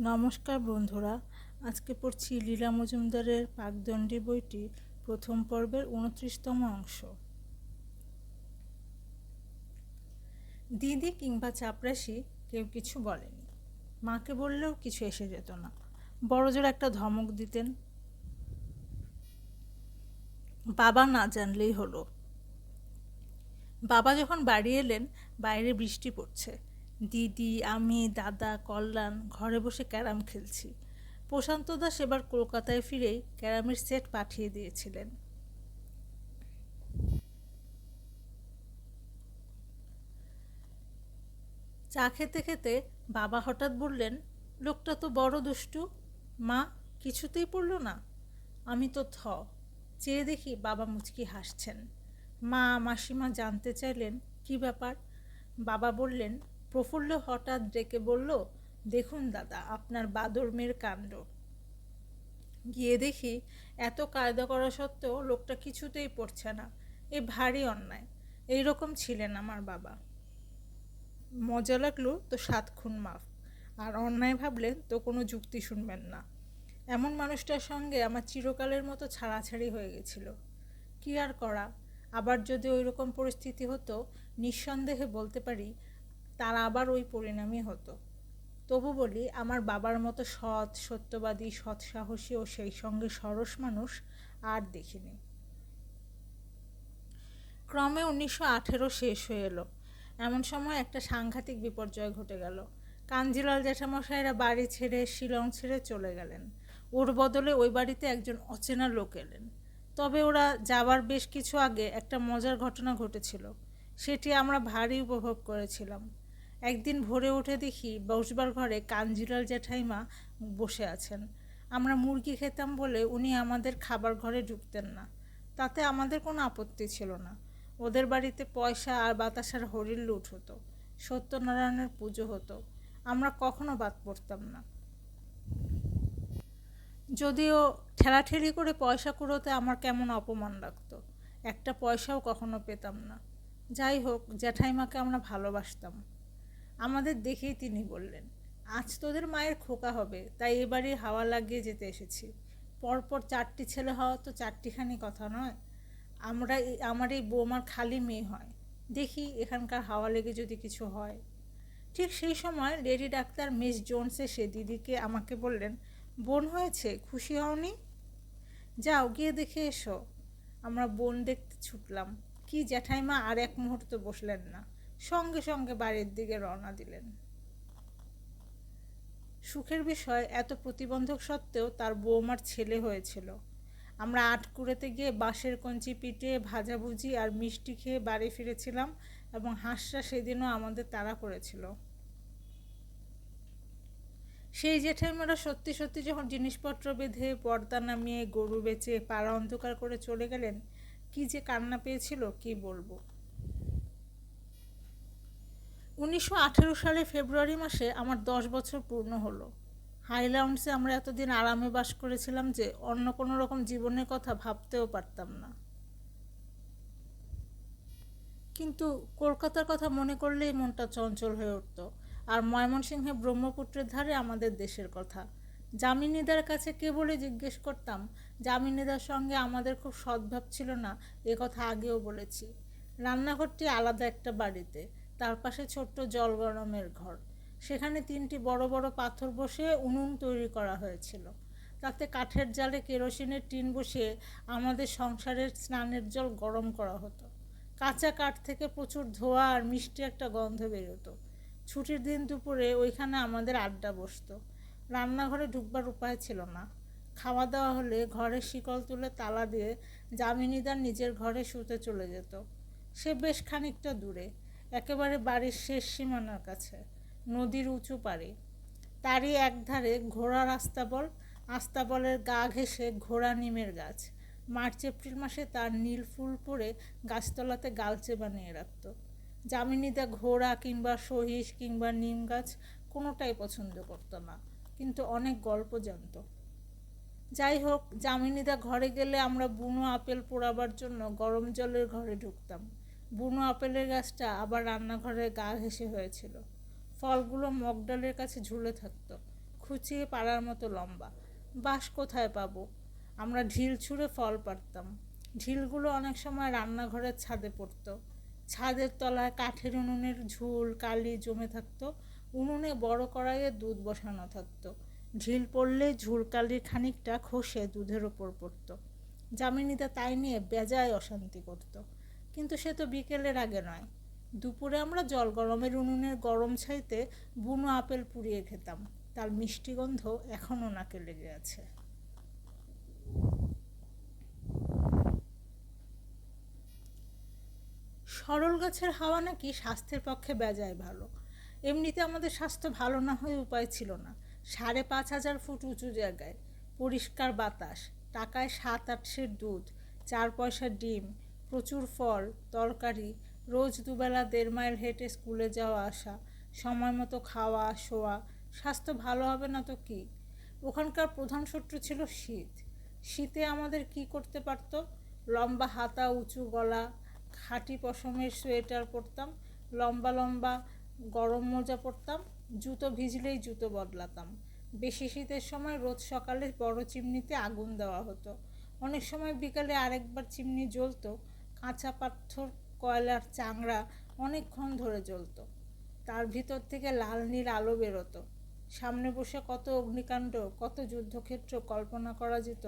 নমস্কার বন্ধুরা, আজকে পড়ছি লীলা মজুমদারের পাকদণ্ডী বইটি প্রথম পর্বের উনত্রিশতম অংশ। দিদি কিংবা চাপরাশি কেউ কিছু বলেনি। মাকে বললেও কিছু এসে যেত না। বড়জোর একটা ধমক দিতেন। বাবা না জানলেই হলো। বাবা যখন বাড়ি এলেন, বাইরে বৃষ্টি পড়ছে। দিদি, আমি, দাদা, কল্যাণ ঘরে বসে ক্যারাম খেলছি। প্রশান্ত দাস এবার কলকাতায় ফিরেই ক্যারামের সেট পাঠিয়ে দিয়েছিলেন। চা খেতে খেতে বাবা হঠাৎ বললেন, লোকটা তো বড় দুষ্টু। মা, কিছুতেই পড়ল না। আমি তো থ। চেয়ে দেখি বাবা মুচকি হাসছেন। মা, মাসিমা জানতে চাইলেন, কি ব্যাপার? বাবা বললেন প্রফুল্ল হঠাৎ ডেকে বলল, দেখুন দাদা, আপনার বাদর মেয়ের কাণ্ড। গিয়ে দেখি এত কায়দা করা সত্ত্বেও লোকটা কিছুতেই পড়ছে না। এ ভারী অন্যায়। এইরকম ছিলেন আমার বাবা। মজা লাগল তো সাত খুন মাফ। আর অন্যায় ভাবলেন তো কোনো যুক্তি শুনবেন না। এমন মানুষটার সঙ্গে আমার চিরকালের মতো ছাড়াছাড়ি হয়ে গেছিল। কি আর করা? আবার যদি ওই রকম পরিস্থিতি হতো, নিঃসন্দেহে বলতে পারি তার আবার ওই পরিণামই হতো। তবু বলি, আমার বাবার মতো সৎ, সত্যবাদী, সৎ সাহসী ও সেই সঙ্গে সরস মানুষ আর দেখিনি। ক্রমে উনিশশো আঠেরো শেষ হয়ে এলো। এমন সময় একটা সাংঘাতিক বিপর্যয় ঘটে গেল। কাঞ্জিলাল জ্যাঠামশাইরা বাড়ি ছেড়ে, শিলং ছেড়ে চলে গেলেন। ওর বদলে ওই বাড়িতে একজন অচেনা লোক এলেন। তবে ওরা যাবার বেশ কিছু আগে একটা মজার ঘটনা ঘটেছিল। সেটি আমরা ভারী উপভোগ করেছিলাম। একদিন ভোরে উঠে দেখি বসবার ঘরে কাঞ্জিলাল জ্যাঠাইমা বসে আছেন। আমরা মুরগি খেতাম বলে উনি আমাদের খাবার ঘরে ঢুকতেন না। তাতে আমাদের কোনো আপত্তি ছিল না। ওদের বাড়িতে পয়সা আর বাতাসার হরির লুট হতো। সত্যনারায়ণের পুজো হতো। আমরা কখনো বাদ পড়তাম না। যদিও ঠেলাঠেলি করে পয়সা কুড়োতে আমার কেমন অপমান লাগতো। একটা পয়সাও কখনো পেতাম না। যাই হোক জ্যাঠাইমাকে আমরা ভালোবাসতাম। আমাদের দেখেই তিনি বললেন, আজ তোদের মায়ের খোকা হবে, তাই এবারে হাওয়া লাগিয়ে যেতে এসেছি। পরপর চারটি ছেলে হওয়া তো চারটিখানি কথা নয়। আমরা আমার এই বৌমার খালি মেয়ে হয়। দেখি এখানকার হাওয়া লেগে যদি কিছু হয়। ঠিক সেই সময় লেডি ডাক্তার মিস জোনস এসে দিদিকে আমাকে বললেন, বোন হয়েছে? খুশি হওনি? যাও, গিয়ে দেখে এসো। আমরা বোন দেখতে ছুটলাম। কি জ্যাঠাইমা আর এক মুহূর্ত বসলেন না। সঙ্গে সঙ্গে বাড়ির দিকে রওনা দিলেন। সুখের বিষয়, এত প্রতিবন্ধক সত্ত্বেও তার বৌমার ছেলে হয়েছিল। আমরা আটকুড়েতে গিয়ে বাঁশের কঞ্চি পিটে ভাজাভুজি আর মিষ্টি খেয়ে বাড়ি ফিরেছিলাম এবং হাঁসরা সেদিনও আমাদের তাড়া করেছিল। সেই জেঠাইমারা সত্যি সত্যি যখন জিনিসপত্র বেঁধে, পর্দা নামিয়ে, গরু বেচে, পাড়া অন্ধকার করে চলে গেলেন, কি যে কান্না পেয়েছিল, কি বলব? উনিশশো আঠেরো সালে ফেব্রুয়ারি মাসে আমার দশ বছর পূর্ণ হলো। হাইল্যান্ডসে আমরা এতদিন আরামে বাস করেছিলাম যে অন্য কোনো রকম জীবনের কথা ভাবতেও পারতাম না। কিন্তু কলকাতার কথা মনে করলেই মনটা চঞ্চল হয়ে উঠত। আর ময়মনসিংহে ব্রহ্মপুত্রের ধারে আমাদের দেশের কথা। জামিনীদার কাছে কে বলে জিজ্ঞেস করতাম জামিনীদার সঙ্গে আমাদের খুব সদ্ভাব ছিল না, এ কথা আগেও বলেছি। রান্নাঘরটি আলাদা একটা বাড়িতে। তার পাশে ছোট্ট জল গরমের ঘর। সেখানে তিনটি বড় বড় পাথর বসে উনুন তৈরি করা হয়েছিল। তাতে কাঠের জালে কেরোসিনের টিন বসিয়ে আমাদের সংসারের স্নানের জল গরম করা হতো। কাঁচা কাঠ থেকে প্রচুর ধোয়া আর মিষ্টি একটা গন্ধ বেরোতো। ছুটির দিন দুপুরে ওইখানে আমাদের আড্ডা বসতো। রান্নাঘরে ঢুকবার উপায় ছিল না। খাওয়া দাওয়া হলে ঘরে শিকল তুলে তালা দিয়ে জামিনীদার নিজের ঘরে শুতে চলে যেত। সে বেশ খানিকটা দূরে। একেবারে বাড়ির শেষ সীমানার কাছে, নদীর উঁচু পাড়ে। তারই একধারে ঘোড়ার আস্তাবল, আস্তাবলের গা ঘেঁষে ঘোড়া নিমের গাছ। মার্চ, এপ্রিল মাসে তার নীল ফুল পরে গাছতলাতে গালচে বানিয়ে রাখত। জামিনীদা ঘোড়া কিংবা সহিস কিংবা নিম গাছ কোনোটাই পছন্দ করতো না, কিন্তু অনেক গল্প জানত। যাই হোক জামিনীদা ঘরে গেলে আমরা বুনো আপেল পোড়াবার জন্য গরম জলের ঘরে ঢুকতাম। বুনো আপেলের গাছটা আবার রান্নাঘরে গা ঘেঁষে হয়েছিল। ফলগুলো মগডালের কাছে ঝুলে থাকতো। খুঁচিয়ে পাড়ার মতো লম্বা। বাঁশ কোথায় পাবো? আমরা ঢিল ছুঁড়ে ফল পারতাম ঢিলগুলো অনেক সময় রান্নাঘরের ছাদে পড়তো। ছাদের তলায় কাঠের উনুনের ঝুল, কালি জমে থাকতো। উনুনে বড় কড়াইয়ে দুধ বসানো থাকতো। ঢিল পড়লে ঝুল কালির খানিকটা খসে দুধের ওপর পড়তো। জামিনীদা তাই নিয়ে বেজায় অশান্তি করত। কিন্তু সে তো বিকেলের আগে নয়। দুপুরে আমরা জল গরমের উনুনের গরম ছাইতে বুনো আপেল পুড়িয়ে খেতাম। তার মিষ্টি গন্ধ এখনও নাকে লেগে আছে। সরল গাছের হাওয়া নাকি স্বাস্থ্যের পক্ষে বেজায় ভালো। এমনিতে আমাদের স্বাস্থ্য ভালো না হয়ে উপায় ছিল না। সাড়ে পাঁচ হাজার ফুট উঁচু জায়গায়। পরিষ্কার বাতাস, টাকায় সাত আটশের দুধ, চার পয়সার ডিম প্রচুর ফল, তরকারি, রোজ দুবেলা দেড় মাইল হেঁটে স্কুলে যাওয়া আসা, সময় মতো খাওয়া, শোয়া, স্বাস্থ্য ভালো হবে না তো কি? ওখানকার প্রধান শত্রু ছিল শীত। শীতে আমাদের কি করতে পারতো? লম্বা হাতা, উঁচু গলা, খাঁটি পশমের সোয়েটার পরতাম, লম্বা লম্বা গরম মোজা পরতাম, জুতো ভিজলেই জুতো বদলাতাম। বেশি শীতের সময় রোজ সকালে বড় চিমনিতে আগুন দেওয়া হতো। অনেক সময় বিকালে আরেকবার চিমনি জ্বলতো কাঁচা পাথর, কয়লার চাংড়া অনেকক্ষণ ধরে জ্বলত। তার ভিতর থেকে লাল নীল আলো বেরোতো। সামনে বসে কত অগ্নিকাণ্ড, কত যুদ্ধক্ষেত্র কল্পনা করা যেত।